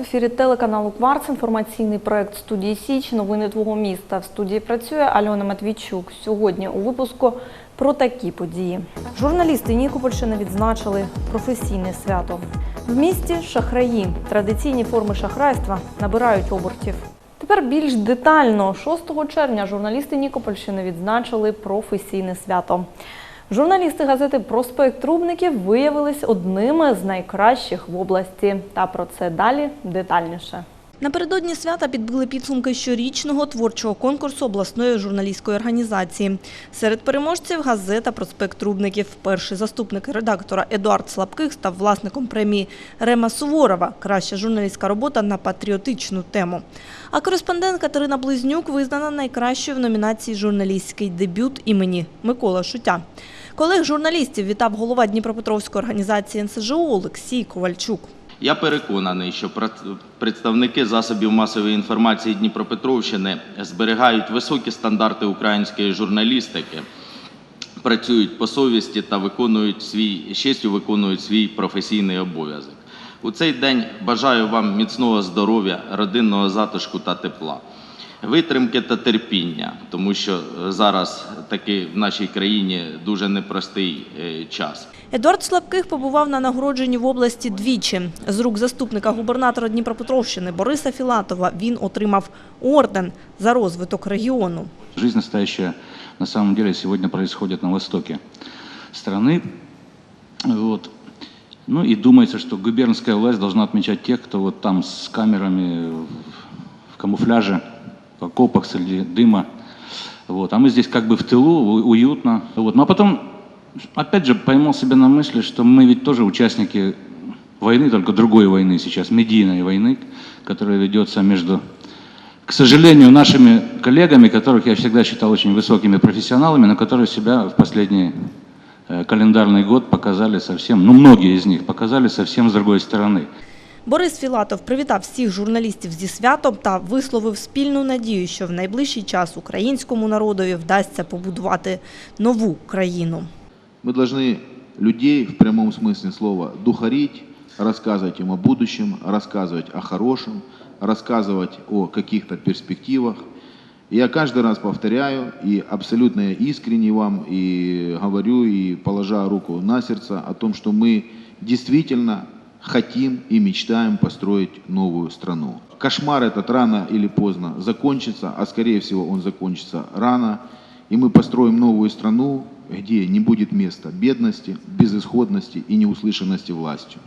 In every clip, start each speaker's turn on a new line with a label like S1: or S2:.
S1: в ефірі телеканалу Кварц. Інформаційний проект студії Січ. Новини твого міста. В студії працює Альона Матвійчук. Сьогодні у випуску про такі події. Журналісти Нікопольщини відзначили професійне свято. В місті шахраї. Традиційні форми шахрайства набирають обертів. Тепер більш детально 6 червня журналісти Нікопольщини відзначили професійне свято. Журналісти газети Проспект Рубників виявились одними з найкращих в області. Та про це далі детальніше. Напередодні свята підбили підсумки щорічного творчого конкурсу обласної журналістської організації. Серед переможців газета Проспект Рубників. Перший заступник редактора Едуард Слабких став власником премії Рема Суворова Краща журналістська робота на патріотичну тему. А кореспондент Катерина Близнюк визнана найкращою в номінації Журналістський дебют імені Микола Шутя. Колег журналістів вітав голова Дніпропетровської організації НСЖУ Олексій Ковальчук.
S2: Я переконаний, що представники засобів масової інформації Дніпропетровщини зберігають високі стандарти української журналістики, працюють по совісті та виконують свій честю виконують свій професійний обов'язок. У цей день бажаю вам міцного здоров'я, родинного затишку та тепла, витримки та терпіння, тому що е, зараз таки в нашій країні дуже непростий е, час.
S1: Едуард Слабких побував на нагородженні в області двічі. З рук заступника губернатора Дніпропетровщини Бориса Філатова він отримав орден за розвиток регіону.
S3: Жизнь настоящая на самом деле сегодня происходит на востоке страны. Вот. Ну и думается, что губернская власть должна отмечать тех, кто вот там с камерами в- камуфляже, в окопах среди дыма. Вот. А мы здесь как бы в тылу, уютно. Вот. Ну а потом, опять же, поймал себя на мысли, что мы ведь тоже участники войны, только другой войны сейчас, медийной войны, которая ведется между к сожалению, нашими коллегами, которых я всегда считал очень высокими профессионалами, но которые себя в последний э, календарный год показали совсем, ну многие из них показали совсем с другой стороны.
S1: Борис Філатов привітав всіх журналістів зі святом та висловив спільну надію, що в найближчий час українському народові вдасться побудувати нову країну.
S4: Мы должны людей в прямом смысле слова духарить, рассказывать им о будущем, рассказывать о хорошем, рассказывать о каких-то перспективах. И Я каждый раз повторяю и абсолютно искренне вам и говорю, и положа руку на сердце о том, что мы действительно хотим и мечтаем построить новую страну. Кошмар этот рано или поздно закончится, а скорее всего он закончится рано, и мы построим новую страну, где не будет места бедности, безысходности и неуслышанности властью.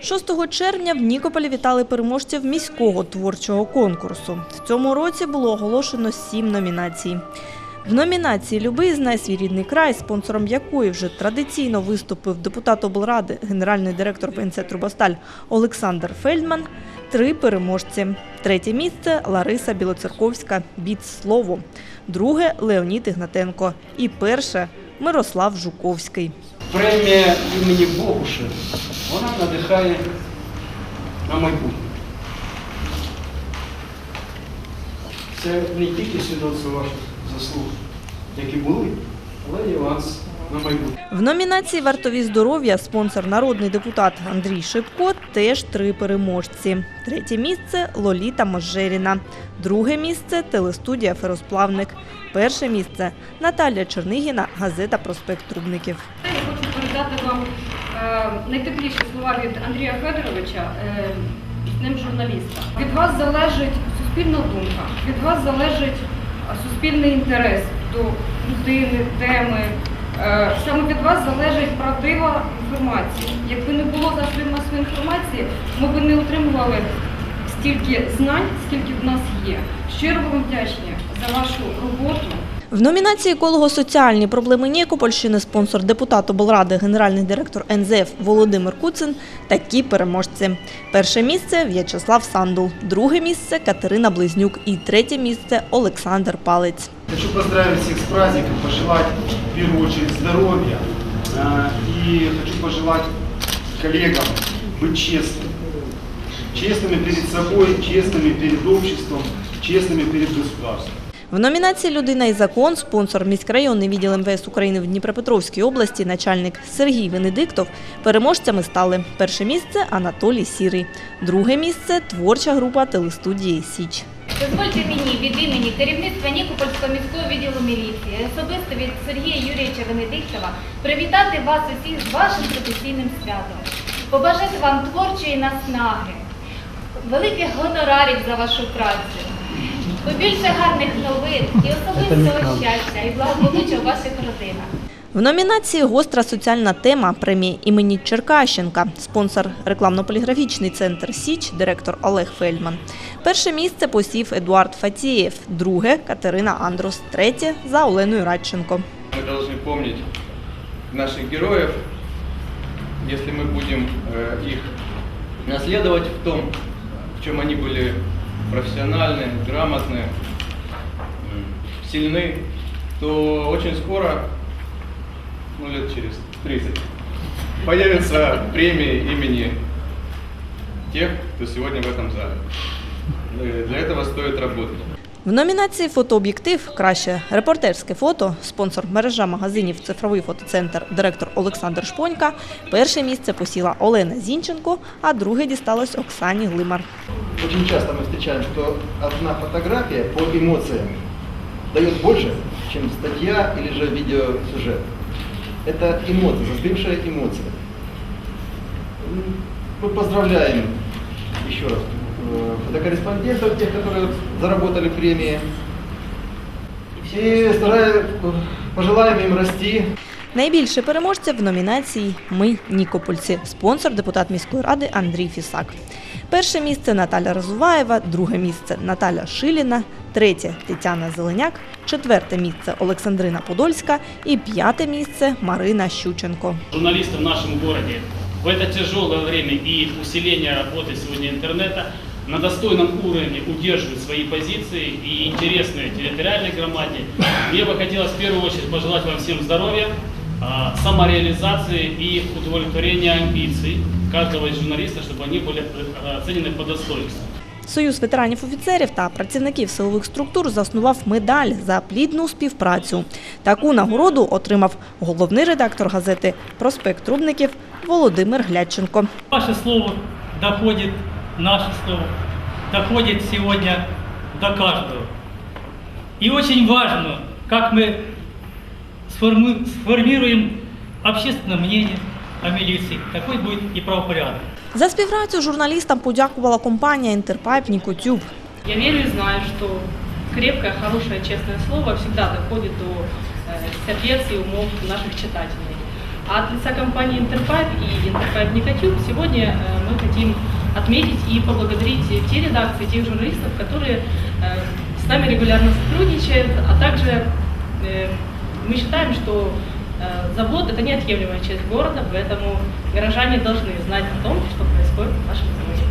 S1: 6 червня в Нікополі вітали переможців міського творчого конкурсу. В цьому році було оголошено сім номінацій. В номінації Любий знай свій рідний край, спонсором якої вже традиційно виступив депутат облради, генеральний директор ВНЦ Трубосталь Олександр Фельдман. Три переможці. Третє місце Лариса Білоцерковська Біт слово. Друге Леонід Ігнатенко. І перше Мирослав Жуковський.
S5: Премія імені Богуша, вона надихає на майбутнє. Це не тільки свідоцтво ваших заслуг, які були, але і вас.
S1: В номінації Вартові здоров'я спонсор народний депутат Андрій Шипко теж три переможці. Третє місце Лоліта Можеріна. Друге місце телестудія Феросплавник. Перше місце Наталія Чернигіна, газета Проспект Трубників.
S6: Я хочу передати вам е, найтепліші слова від Андрія Федоровича, е, з ним журналіста. Від вас залежить суспільна думка, від вас залежить суспільний інтерес до людини, теми. Е, Саме від вас залежить правдива інформація. Якби не було завжди масової інформації, ми б не отримували стільки знань, скільки в нас є. Щиро вам вдячні за вашу роботу.
S1: В номінації «Еколого-соціальні проблеми Нікопольщини» спонсор депутат облради, генеральний директор НЗФ Володимир Куцин такі переможці. Перше місце В'ячеслав Сандул, друге місце Катерина Близнюк і третє місце Олександр Палець.
S5: Хочу поздравить всех с праздником, пожелать в первую очередь здоровья э, и хочу пожелать коллегам быть честными. Честными перед собой, честными перед обществом, честными перед государством.
S1: В номінації Людина і закон спонсор міськрайонний відділ МВС України в Дніпропетровській області, начальник Сергій Венедиктов. Переможцями стали перше місце Анатолій Сірий, друге місце творча група телестудії Січ.
S7: Дозвольте мені від імені керівництва Нікопольського міського відділу міліції, особисто від Сергія Юрійовича Венедиктова, привітати вас усіх з вашим професійним святом, побажати вам творчої наснаги, великих гонорарів за вашу працю, побільше гарних новин і особистого щастя і благополуччя у ваших родинах.
S1: В номінації Гостра соціальна тема премії імені Черкащенка, спонсор рекламно-поліграфічний центр Січ, директор Олег Фельдман. Перше місце посів Едуард Фатієв, друге Катерина Андрус, третє за Оленою Радченко.
S8: Мы должны помнить наших героев, если мы будем э, их наследовать в том, в чем они были профессиональны, грамотны, сильны, то очень скоро, ну лет через 30, появятся премии имени тех, кто сегодня в этом зале. Для этого стоит работать.
S1: В номінації Фотооб'єктив краще репортерське фото, спонсор мережа магазинів Цифровий фотоцентр, директор Олександр Шпонька. Перше місце посіла Олена Зінченко, а друге дісталось Оксані Глимар.
S9: Очень часто мы встречаем, что одна фотография по эмоциям дает больше, чем статья или же видеосюжет. Это эмоции, застывшая эмоция. М, Мы поздравляем еще раз э, фотокорреспондентов, тех, которые заработали премии. И стараем, пожелаем им расти,
S1: Найбільше переможців в номінації Ми Нікопольці, спонсор депутат міської ради Андрій Фісак. Перше місце Наталя Розуваєва, друге місце Наталя Шиліна, третє Тетяна Зеленяк, четверте місце Олександрина Подольська і п'яте місце Марина Щученко.
S10: журналисты в нашем городе в это тяжелое время и усиление работы сегодня интернета на достойном уровне удерживают свои позиции и интересны территориальной громаде. Мне бы хотелось в первую очередь пожелать вам всем здоровья, а, самореализации и удовлетворения амбиций каждого из журналистов, чтобы они были э, оценены по достоинству.
S1: Союз ветеранів офіцерів та працівників силових структур заснував медаль за плідну співпрацю. Таку нагороду отримав головний редактор газети Проспект Рубників Володимир Глядченко.
S11: Ваше слово доходит, наше слово доходит сегодня до каждого. И очень важно, как мы сформи- сформируем общественное мнение о милиции, такой будет и правопорядок.
S1: За співпрацю журналістам подякувала компанія Інтерпайп Нікотюб.
S6: Я верю и знаю, что крепкое, хорошее, честное слово всегда доходит до э, сердец и умов наших читателей. А от лица компании Интерпайп и Интерпайп Никотюб сегодня э, мы хотим отметить и поблагодарить те редакции, тех журналистов, которые э, с нами регулярно сотрудничают, а также э, мы считаем, что э, завод это неотъемлемая часть города, поэтому горожане должны знать о том, что происходит в нашем заводе.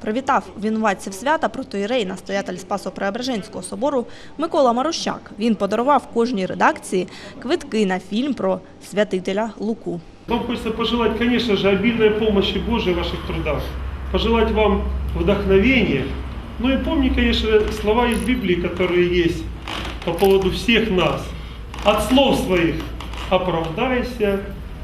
S1: Привітав винуватців свята протоїрей, настоятель Спасо-Преображенського собору Микола Марущак. Він подарував кожній редакції квитки на фільм про святителя Луку.
S12: Вам хочется пожелать, конечно же, обильной помощи Божией в ваших трудах. Пожелать вам вдохновения. Ну и помни, конечно, слова из Библии, которые есть по поводу всех нас. От слов своих оправдайся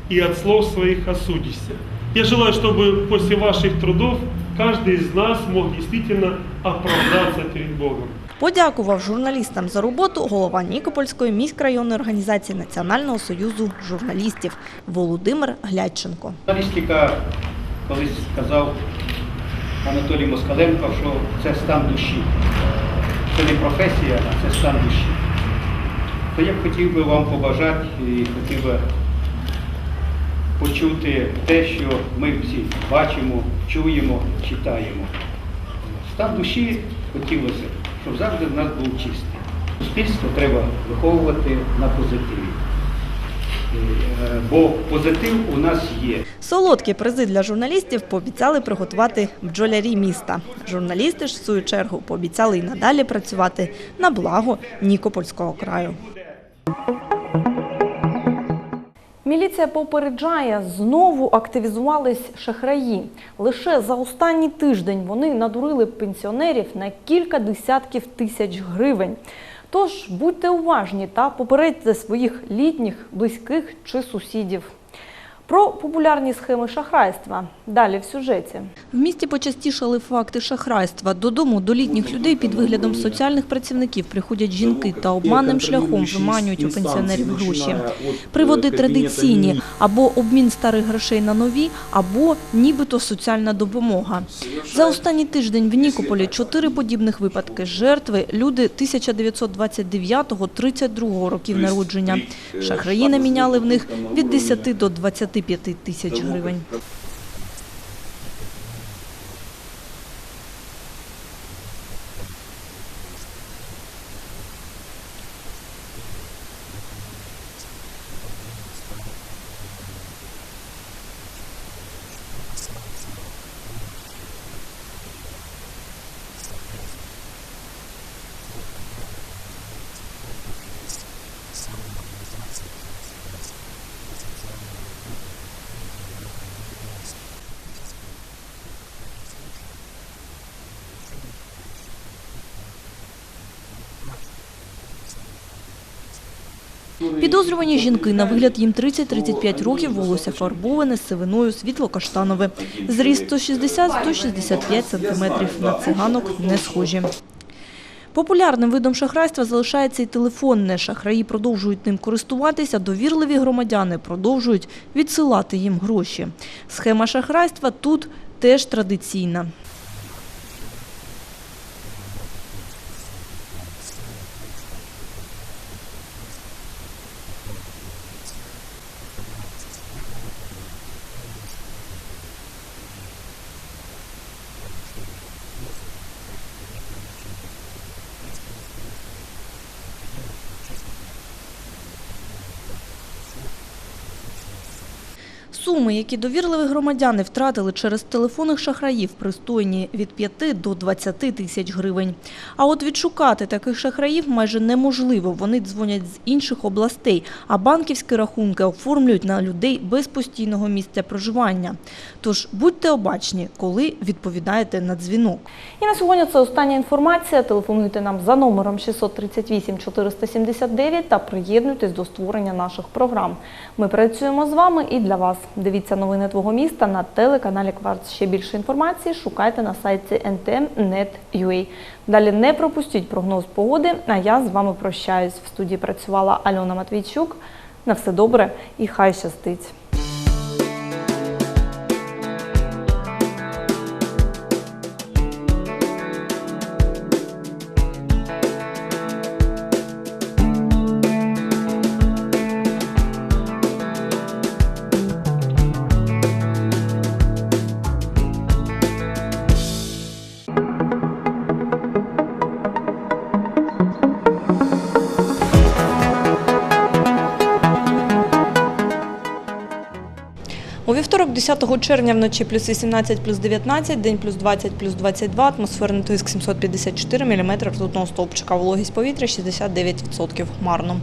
S12: и от слов своих осудишься. Я желаю, чтобы после ваших трудов каждый из нас мог действительно оправдаться перед Богом.
S1: Подякував журналістам за роботу голова Нікопольської міськрайонної організації Національного союзу журналістів Володимир Глядченко.
S13: Журналістика колись сказав Анатолій Москаленко, що це стан душі. Це не професія, а це стан душі. То я б хотів би вам побажати і хотів би почути те, що ми всі бачимо, чуємо, читаємо. Стан душі хотілося, щоб завжди в нас був чистий. Суспільство треба виховувати на позитиві. Е, Бо позитив у нас є.
S1: Солодкі призи для журналістів пообіцяли приготувати бджолярі міста. Журналісти ж, в свою чергу, пообіцяли й надалі працювати на благо Нікопольського краю. Міліція попереджає, знову активізувались шахраї. Лише за останній тиждень вони надурили пенсіонерів на кілька десятків тисяч гривень. Тож будьте уважні та попередьте своїх літніх, близьких чи сусідів. Про популярні схеми шахрайства. Далі в сюжеті. В місті почастішали факти шахрайства. Додому до літніх людей під виглядом соціальних працівників приходять жінки та обманним шляхом виманюють у пенсіонерів гроші. Приводи традиційні або обмін старих грошей на нові, або нібито соціальна допомога. За останній тиждень в Нікополі чотири подібних випадки. Жертви – люди 1929-32 років народження. Шахраї наміняли в них від 10 до 25 тисяч гривень. Підозрювані жінки, на вигляд їм 30-35 років, волосся фарбоване, з сивиною, світло-каштанове. Зріст 160-165 сантиметрів. На циганок не схожі. Популярним видом шахрайства залишається і телефонне. Шахраї продовжують ним користуватися, довірливі громадяни продовжують відсилати їм гроші. Схема шахрайства тут теж традиційна. Суми, які довірливі громадяни втратили через телефонних шахраїв, пристойні від 5 до 20 тисяч гривень. А от відшукати таких шахраїв майже неможливо. Вони дзвонять з інших областей, а банківські рахунки оформлюють на людей без постійного місця проживання. Тож будьте обачні, коли відповідаєте на дзвінок. І на сьогодні це остання інформація. Телефонуйте нам за номером 638 479 та приєднуйтесь до створення наших програм. Ми працюємо з вами і для вас. Дивіться новини твого міста на телеканалі Кварц. Ще більше інформації шукайте на сайті ntm.net.ua. Далі не пропустіть прогноз погоди. А я з вами прощаюсь. В студії працювала Альона Матвійчук. На все добре і хай щастить. 10 червня, вночі плюс 18, плюс 19, день плюс 20, плюс 22, атмосферний тиск 754 мм ртутного стовпчика, вологість повітря 69% хмарно.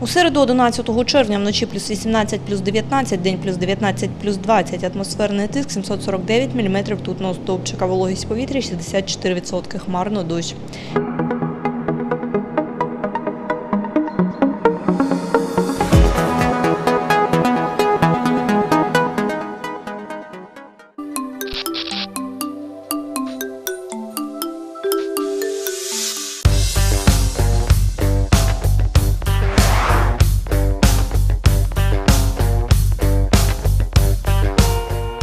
S1: У середу 11 червня вночі плюс 18, плюс 19, день плюс 19, плюс 20, атмосферний тиск 749 мм ртутного стовпчика, вологість повітря 64% хмарно дощ.